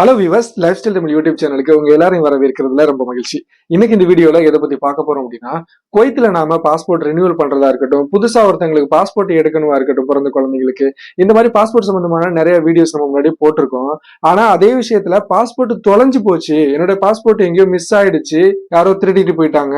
Hello விவஸ் lifestyle Tamil YouTube சேனலுக்கு உங்க எல்லாரையும் வரவேற்கிறதுல ரொம்ப மகிழ்ச்சி. இன்னைக்கு இந்த வீடியோல எதை பத்தி பார்க்க போறோம் அப்படின்னா குவைத்துல நாம பாஸ்போர்ட் ரினியூவல் பண்றதா இருக்கட்டும் புதுசா ஒருத்தங்களுக்கு பாஸ்போர்ட் எடுக்கணுமா இருக்கட்டும் பிறந்த குழந்தைங்களுக்கு இந்த மாதிரி பாஸ்போர்ட் சம்பந்தமான நிறைய வீடியோஸ் நம்ம முன்னாடி போட்டிருக்கோம். ஆனா அதே விஷயத்துல பாஸ்போர்ட் தொலைஞ்சு போச்சு. என்னோட பாஸ்போர்ட் எங்கேயோ மிஸ் ஆயிடுச்சு. யாரோ திருடிட்டு போயிட்டாங்க.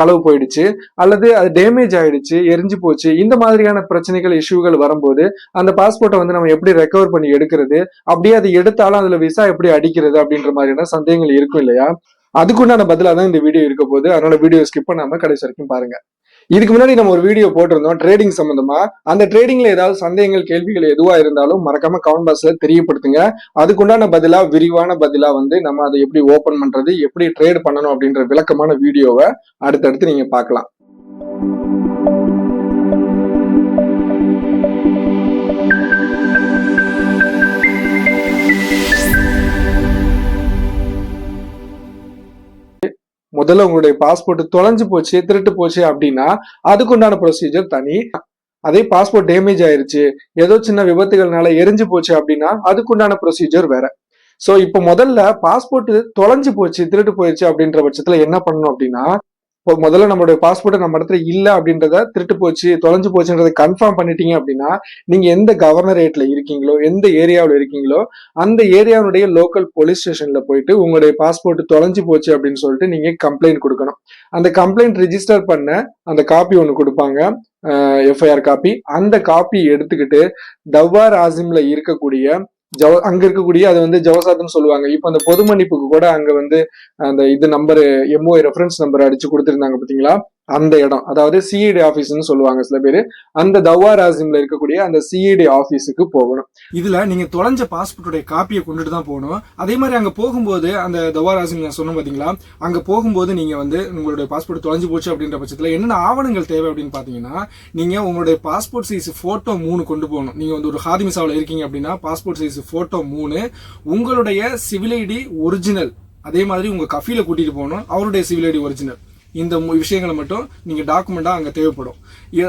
களவு போயிடுச்சு. அல்லது அது டேமேஜ் ஆயிடுச்சு எரிஞ்சு போச்சு. இந்த மாதிரியான பிரச்சனைகள் இஷ்யூகள் வரும்போது அந்த பாஸ்போர்ட்டை வந்து நம்ம எப்படி ரெக்கவர் பண்ணி எடுக்கிறது? அப்படியே அதை எடுத்தாலும் அதுல விசா எப்படி அடிக்கிறது அப்படின்ற மாதிரியான சந்தேகங்கள் இருக்கும் இல்லையா? அதுக்குண்டான பதிலா தான் இந்த வீடியோ இருக்க போகுது. அதனால வீடியோ ஸ்கிப் பண்ணாம கடைசி வரைக்கும் பாருங்க. இதுக்கு முன்னாடி நம்ம ஒரு வீடியோ போட்டிருந்தோம் ட்ரேடிங் சம்பந்தமா. அந்த ட்ரேடிங்ல ஏதாவது சந்தேகங்கள் கேள்விகள் எதுவா இருந்தாலும் மறக்காம கமெண்ட் பாக்ஸ்ல தெரியப்படுத்துங்க. அதுக்குண்டான பதிலா விரிவான பதிலா வந்து நம்ம அதை எப்படி ஓபன் பண்றது எப்படி ட்ரேட் பண்ணணும் அப்படின்ற விளக்கமான வீடியோவை அடுத்தடுத்து நீங்க பார்க்கலாம். முதல்ல உங்களுடைய பாஸ்போர்ட் தொலைஞ்சு போச்சு திருட்டு போச்சு அப்படின்னா அதுக்குண்டான ப்ரொசீஜர் தனி. அதே பாஸ்போர்ட் டேமேஜ் ஆயிருச்சு ஏதோ சின்ன விபத்துகள்னால எரிஞ்சு போச்சு அப்படின்னா அதுக்குண்டான ப்ரொசீஜர் வேற. சோ இப்போ முதல்ல பாஸ்போர்ட் தொலைஞ்சு போச்சு திருட்டு போயிடுச்சு அப்படின்ற பட்சத்துல என்ன பண்ணணும் அப்படின்னா இப்போ முதல்ல நம்மளுடைய பாஸ்போர்ட் நம்ம இடத்துல இல்லை அப்படின்றத திருட்டு போச்சு தொலைஞ்சு போச்சுன்றதை கன்ஃபார்ம் பண்ணிட்டீங்க அப்படின்னா நீங்க எந்த கவர்னரேட்ல இருக்கீங்களோ எந்த ஏரியாவில் இருக்கீங்களோ அந்த ஏரியாவுடைய லோக்கல் போலீஸ் ஸ்டேஷன்ல போயிட்டு உங்களுடைய பாஸ்போர்ட் தொலைஞ்சு போச்சு அப்படின்னு சொல்லிட்டு நீங்க கம்ப்ளைண்ட் கொடுக்கணும். அந்த கம்ப்ளைண்ட் ரிஜிஸ்டர் பண்ண அந்த காப்பி ஒன்று கொடுப்பாங்க எஃப்ஐஆர் காப்பி அந்த காப்பி எடுத்துக்கிட்டு தவ்வார் ஆசிம்ல இருக்கக்கூடிய ஜவ அங்க இருக்கக்கூடிய அது வந்து ஜவசாத்னு சொல்லுவாங்க. இப்போ அந்த பொது மன்னிப்புக்கு கூட அங்க வந்து அந்த இது நம்பர் எம்ஓஐ ரெஃபரன்ஸ் நம்பர் அடிச்சு கொடுத்துருந்தாங்க பாத்தீங்களா அந்த இடம் அதாவது சிஇடி ஆபீஸ்னு சொல்லுவாங்க சில பேர். அந்த தவா ராசிம்ல இருக்கக்கூடிய அந்த சிஇடி ஆபீஸுக்கு போகணும். இதுல நீங்க தொலைஞ்ச பாஸ்போர்ட்டுடைய காப்பியை கொண்டுட்டு தான் போகணும். அதே மாதிரி அங்க போகும்போது அந்த தவாராசிங் நான் சொன்ன பாத்தீங்களா அங்க போகும்போது நீங்க வந்து உங்களுடைய பாஸ்போர்ட் தொலைஞ்சு போச்சு அப்படின்ற பட்சத்துல என்னென்ன ஆவணங்கள் தேவை அப்படின்னு பாத்தீங்கன்னா நீங்க உங்களுடைய பாஸ்போர்ட் சைஸ் போட்டோ மூணு கொண்டு போகணும். நீங்க வந்து ஒரு ஹாதிமிசாவில் இருக்கீங்க அப்படின்னா பாஸ்போர்ட் சைஸ் போட்டோ மூணு உங்களுடைய சிவில் ஐடி ஒரிஜினல் அதே மாதிரி உங்க கஃபில கூட்டிட்டு போகணும் அவருடைய சிவில் ஐடி ஒரிஜினல் இந்த மு- விஷயங்களை மட்டும் நீங்கள் டாக்குமெண்ட்டாக அங்கே தேவைப்படும்.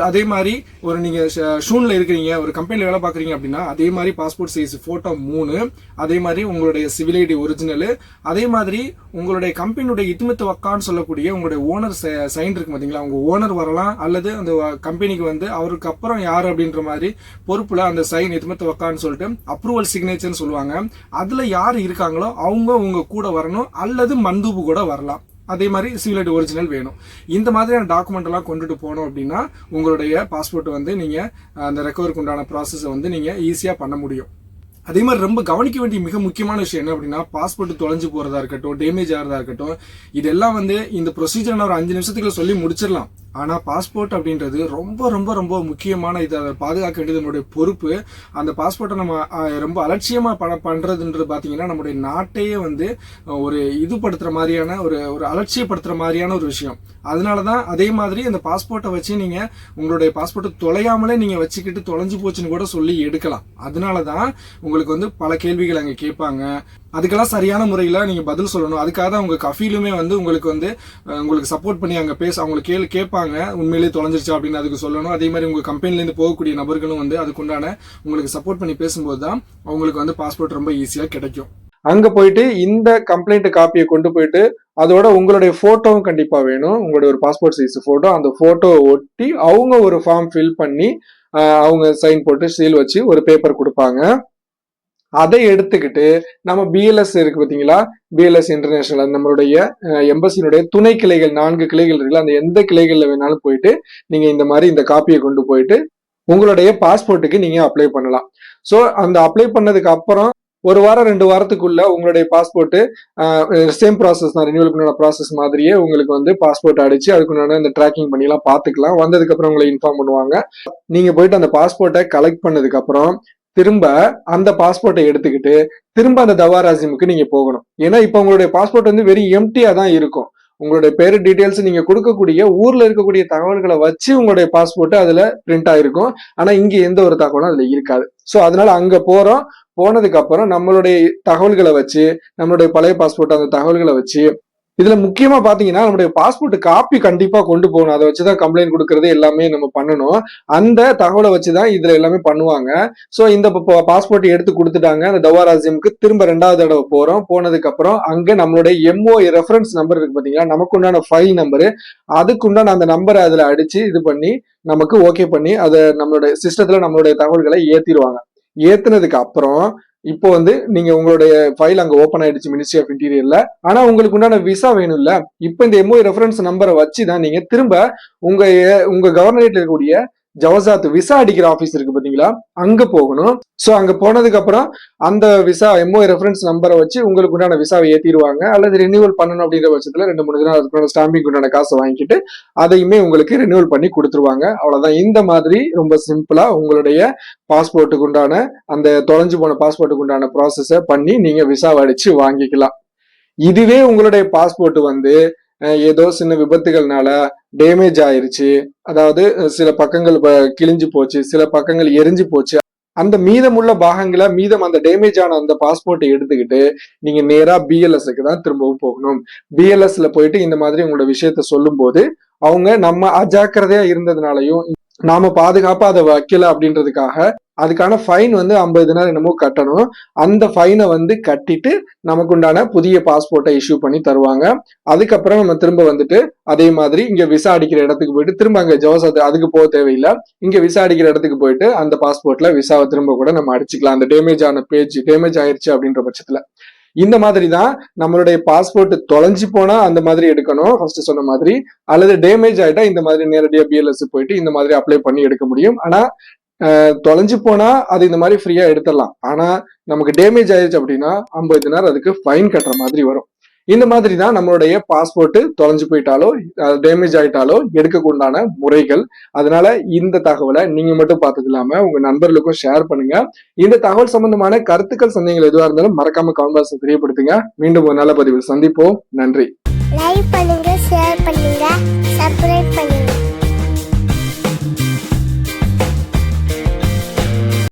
அதே மாதிரி ஒரு நீங்கள் ஷூனில் இருக்கிறீங்க ஒரு கம்பெனியில் வேலை பார்க்குறீங்க அப்படின்னா அதே மாதிரி பாஸ்போர்ட் சைஸ் ஃபோட்டோ மூணு அதே மாதிரி உங்களுடைய சிவில் ஐடி ஒரிஜினலு அதே மாதிரி உங்களுடைய கம்பெனியுடைய இத்துமித்து வக்கான்னு சொல்லக்கூடிய உங்களுடைய ஓனர் சைன் இருக்கு பார்த்தீங்களா உங்கள் ஓனர் வரலாம் அல்லது அந்த கம்பெனிக்கு வந்து அவருக்கு அப்புறம் யார் அப்படின்ற மாதிரி பொறுப்பில் அந்த சைன் இத்துமித்து வக்கான்னு சொல்லிட்டு அப்ரூவல் சிக்னேச்சர்னு சொல்லுவாங்க. அதில் யார் இருக்காங்களோ அவங்க உங்கள் கூட வரணும் அல்லது மந்தூபு கூட வரலாம். அதே மாதிரி சிவில் ஐடி ஒரிஜினல் வேணும். இந்த மாதிரியான டாக்குமெண்ட் எல்லாம் கொண்டுட்டு போனோம் அப்படின்னா உங்களுடைய பாஸ்போர்ட் வந்து நீங்க அந்த ரெக்கவருக்கு உண்டான ப்ராசஸை வந்து நீங்க ஈஸியா பண்ண முடியும். அதே மாதிரி ரொம்ப கவனிக்க வேண்டிய மிக முக்கியமான விஷயம் என்ன அப்படின்னா பாஸ்போர்ட் தொலைஞ்சு போறதா இருக்கட்டும் டேமேஜ் ஆகிறதா இருக்கட்டும் இதெல்லாம் வந்து இந்த ப்ரொசீஜர் நான் ஒரு அஞ்சு நிமிஷத்துக்குள்ள சொல்லி முடிச்சிடலாம். ஆனால் பாஸ்போர்ட் அப்படின்றது ரொம்ப ரொம்ப ரொம்ப முக்கியமான இது அதை பாதுகாக்க வேண்டியது நம்மளுடைய பொறுப்பு. அந்த பாஸ்போர்ட்டை நம்ம ரொம்ப அலட்சியமாக பண பண்ணுறதுன்றது பார்த்தீங்கன்னா நம்முடைய நாட்டையே வந்து ஒரு இதுபடுத்துகிற மாதிரியான ஒரு ஒரு அலட்சியப்படுத்துகிற மாதிரியான ஒரு விஷயம். அதனால தான் அதே மாதிரி அந்த பாஸ்போர்ட்டை வச்சு நீங்கள் உங்களுடைய பாஸ்போர்ட்டை தொலையாமலே நீங்கள் வச்சுக்கிட்டு தொலைஞ்சு போச்சுன்னு கூட சொல்லி எடுக்கலாம். அதனால தான் உங்களுக்கு வந்து பல கேள்விகள் அங்கே கேட்பாங்க. அதுக்கெல்லாம் சரியான முறையில் நீங்கள் பதில் சொல்லணும். அதுக்காக தான் உங்கள் கஃபீலுமே வந்து உங்களுக்கு வந்து உங்களுக்கு சப்போர்ட் பண்ணி அங்கே பேச அவங்களுக்கு கேள்வி கேட்பாங்க. உண்மையிலேயே தொலைஞ்சிருச்சா அப்படின்னு அதுக்கு சொல்லணும். அதே மாதிரி உங்கள் கம்பெனிலேருந்து போகக்கூடிய நபர்களும் வந்து அதுக்குண்டான உங்களுக்கு சப்போர்ட் பண்ணி பேசும்போது தான் அவங்களுக்கு வந்து பாஸ்போர்ட் ரொம்ப ஈஸியாக கிடைக்கும். அங்கே போயிட்டு இந்த கம்ப்ளைண்ட் காப்பியை கொண்டு போயிட்டு அதோட உங்களுடைய ஃபோட்டோவும் கண்டிப்பாக வேணும். உங்களுடைய ஒரு பாஸ்போர்ட் சைஸ் ஃபோட்டோ அந்த ஃபோட்டோவை ஒட்டி அவங்க ஒரு ஃபார்ம் ஃபில் பண்ணி அவங்க சைன் போட்டு சீல் வச்சு ஒரு பேப்பர் கொடுப்பாங்க. அதை எடுத்துக்கிட்டு நம்ம பிஎல்எஸ் இருக்கு பார்த்தீங்களா? பிஎல்எஸ் இன்டர்நேஷனல் நம்மளுடைய எம்பசியினுடைய துணை கிளைகள் நான்கு கிளைகள் இருக்குல்ல அந்த எந்த கிளைகளில் வேணாலும் போயிட்டு நீங்கள் இந்த மாதிரி இந்த காப்பியை கொண்டு போயிட்டு உங்களுடைய பாஸ்போர்ட்டுக்கு நீங்கள் அப்ளை பண்ணலாம். ஸோ அந்த அப்ளை பண்ணதுக்கு அப்புறம் ஒரு வாரம் ரெண்டு வாரத்துக்குள்ள உங்களுடைய பாஸ்போர்ட்டு சேம் ப்ராசஸ் தான் ரினியூவல் பண்ண ப்ராசஸ் மாதிரியே உங்களுக்கு வந்து பாஸ்போர்ட் அடிச்சு அதுக்குண்டான இந்த ட்ராக்கிங் பண்ணிலாம் பார்த்துக்கலாம். வந்ததுக்கப்புறம் உங்களை இன்ஃபார்ம் பண்ணுவாங்க. நீங்கள் போயிட்டு அந்த பாஸ்போர்ட்டை கலெக்ட் பண்ணதுக்கப்புறம் திரும்ப அந்த பாஸ்போர்ட்டை எடுத்துக்கிட்டு திரும்ப அந்த தவாராசிமுக்கு நீங்க போகணும். ஏன்னா இப்போ உங்களுடைய பாஸ்போர்ட் வந்து வெறும் எம்டியா தான் இருக்கும். உங்களுடைய பேரு டீட்டெயில்ஸ் நீங்க கொடுக்கக்கூடிய ஊர்ல இருக்கக்கூடிய தகவல்களை வச்சு உங்களுடைய பாஸ்போர்ட் அதுல பிரிண்ட் ஆயிருக்கும். ஆனா இங்க எந்த ஒரு தகவலும் அதுல இருக்காது. சோ அதனால அங்க போறோம். போனதுக்கு அப்புறம் நம்மளுடைய தகவல்களை வச்சு நம்மளுடைய பழைய பாஸ்போர்ட் அந்த தகவல்களை வச்சு இதுல முக்கியமா பாத்தீங்கன்னா நம்முடைய பாஸ்போர்ட் காப்பி கண்டிப்பா கொண்டு போகணும். அதை வச்சுதான் கம்ப்ளைண்ட் கொடுக்கறது எல்லாமே நம்ம பண்ணணும். அந்த தகவலை வச்சுதான் இதுல எல்லாமே பண்ணுவாங்க. சோ இந்த பாஸ்போர்ட் எடுத்து கொடுத்துட்டாங்க. அந்த தவாராசியமுக்கு திரும்ப ரெண்டாவது தடவை போறோம். போனதுக்கு அப்புறம் அங்க நம்மளுடைய எம்ஓ ரெஃபரன்ஸ் நம்பர் இருக்கு பாத்தீங்களா? நமக்கு உண்டான ஃபைல் நம்பரு அதுக்கு உண்டான அந்த நம்பரை அதுல அடிச்சு இது பண்ணி நமக்கு ஓகே பண்ணி அதை நம்மளுடைய சிஸ்டத்துல நம்மளுடைய தகவல்களை ஏத்திடுவாங்க. ஏத்துனதுக்கு அப்புறம் இப்போ வந்து நீங்க உங்களுடைய ஃபைல் அங்க ஓபன் ஆயிடுச்சு மினிஸ்ட்ரி ஆஃப் இன்டீரியர்ல ஆனா உங்களுக்கு உண்டான விசா வேணும்ல இப்போ இந்த எம்ஓ ரெஃபரன்ஸ் நம்பரை வச்சு தான் நீங்க திரும்ப உங்க உங்க கவர்னரேட்ல இருக்கக்கூடிய ஜவசாத் விசா அடிக்கிற ஆஃபீஸ் இருக்கு பாத்தீங்களா அங்க போகணும். ஸோ அங்க போனதுக்கு அப்புறம் அந்த விசா எம்ஓ ரெஃபரன்ஸ் நம்பரை வச்சு உங்களுக்கு உண்டான விசாவை ஏற்றிடுவாங்க அல்லது ரினியூவல் பண்ணணும் அப்படிங்கிற பட்சத்துல ரெண்டு மூணு தினம் அதுக்கு ஸ்டாம்பிங் உண்டான காசை வாங்கிட்டு அதையுமே உங்களுக்கு ரினியூவல் பண்ணி கொடுத்துருவாங்க. அவ்வளவுதான். இந்த மாதிரி ரொம்ப சிம்பிளா உங்களுடைய பாஸ்போர்ட்டுக்கு உண்டான அந்த தொலைஞ்சு போன பாஸ்போர்ட்டுக்கு உண்டான ப்ராசஸை பண்ணி நீங்க விசாவை அடிச்சு வாங்கிக்கலாம். இதுவே உங்களுடைய பாஸ்போர்ட் வந்து ஏதோ சின்ன விபத்துகள்னால டேமேஜ் ஆயிருச்சு. அதாவது சில பக்கங்கள் ப- கிழிஞ்சு போச்சு. சில பக்கங்கள் எரிஞ்சு போச்சு. அந்த மீதமுள்ள பாகங்களை மீதம் அந்த டேமேஜ் ஆன அந்த பாஸ்போர்ட்டை எடுத்துக்கிட்டு நீங்க நேரா பிஎல்எஸ்க்கு தான் திரும்பவும் போகணும். பிஎல்எஸ்ல போயிட்டு இந்த மாதிரி உங்களோட விஷயத்த சொல்லும்போது அவங்க நம்ம அஜாக்கிரதையா இருந்ததுனாலையும் நாம பாதுகாப்பா அதை வைக்கல அப்படின்றதுக்காக அதுக்கான ஃபைன் வந்து ஐம்பது தினார் என்னமோ கட்டணும். அந்த ஃபைனை வந்து கட்டிட்டு நமக்கு உண்டான புதிய பாஸ்போர்ட்டை இஷ்யூ பண்ணி தருவாங்க. அதுக்கப்புறம் நம்ம திரும்ப வந்துட்டு அதே மாதிரி இங்க விசா அடிக்கிற இடத்துக்கு போயிட்டு திரும்ப அங்க ஜவசத் அதுக்கு போக தேவையில்லை. இங்க விசா அடிக்கிற இடத்துக்கு போயிட்டு அந்த பாஸ்போர்ட்ல விசாவை திரும்ப கூட நம்ம அடிச்சுக்கலாம். அந்த டேமேஜ் ஆன பேஜ் டேமேஜ் ஆயிருச்சு அப்படின்ற பட்சத்துல. இந்த மாதிரி தான் நம்மளுடைய பாஸ்போர்ட் தொலைஞ்சு போனா அந்த மாதிரி எடுக்கணும். ஃபர்ஸ்ட் சொன்ன மாதிரி. அல்லது டேமேஜ் ஆயிட்டா இந்த மாதிரி நேரடியாக பிஎல்எஸ் போயிட்டு இந்த மாதிரி அப்ளை பண்ணி எடுக்க முடியும். ஆனா தொலைஞ்சு போனா அது இந்த மாதிரி ஃப்ரீயா எடுத்துடலாம். ஆனா நமக்கு டேமேஜ் ஆயிருச்சு அப்படின்னா ஐம்பது நேரம் அதுக்கு ஃபைன் கட்டுற மாதிரி வரும். இந்த மாதிரி தான் நம்மளுடைய பாஸ்போர்ட் தொலைஞ்சு போயிட்டாலோ டேமேஜ் ஆயிட்டாலோ எடுக்கக்குண்டான முறைகள். அதனால இந்த தகவலை நீங்க மட்டும் பார்த்தது இல்லாம உங்க நண்பர்களுக்கும் ஷேர் பண்ணுங்க. இந்த தகவல் சம்பந்தமான கருத்துக்கள் சந்தேகங்கள் எதுவா இருந்தாலும் மறக்காம கமெண்ட் தெரியப்படுத்துங்க. மீண்டும் ஒரு நல்ல பதிவில் சந்திப்போம். நன்றி. லைக் பண்ணுங்க ஷேர் பண்ணுங்க.